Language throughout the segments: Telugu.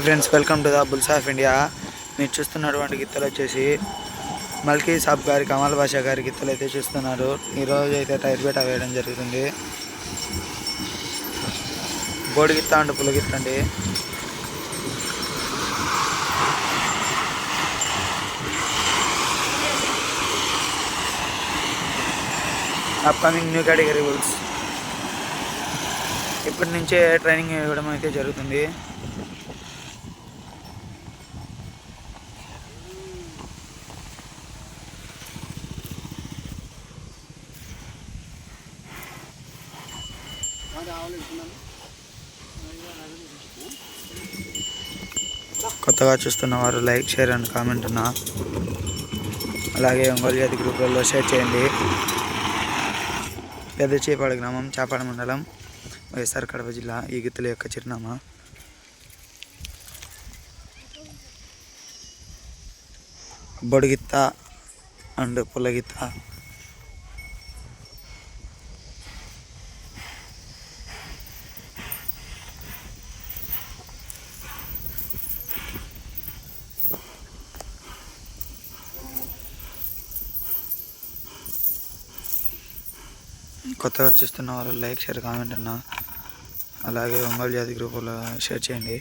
Friends welcome to the bulls of India మీరు చూస్తున్నటువంటి గిత్తలు వచ్చేసి మల్కీ సాబ్ గారి కమల్ బాషా గారి గిత్తలు అయితే చూస్తున్నారు. ఈరోజు అయితే టైర్ బేట వేయడం జరుగుతుంది. బోడి గిత్త అండ్ పుల్ల గిత్త అండి. అప్కమింగ్ న్యూ కేటగిరీ బుల్స్ ఇప్పటి నుంచే ట్రైనింగ్ ఇవ్వడం అయితే జరుగుతుంది. కొత్తగా చూస్తున్న వారు లైక్ షేర్ అండ్ కామెంట్ ఉన్నా అలాగే ఒంగోలు జాతి గ్రూపులలో షేర్ చేయండి. పెద్ద చేపాడు గ్రామం చేపాడ మండలం వైఎస్ఆర్ కడప జిల్లా ఈ గిత్తుల యొక్క చిరునామా. బొడిగిత్త అండ్ పుల్లగిత్త. కొత్తగా చూస్తున్న వాళ్ళు లైక్ షేర్ కామెంట్ అన్న అలాగే ఒంగోలు జాతి గ్రూపులో షేర్ చేయండి.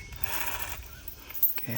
ఓకే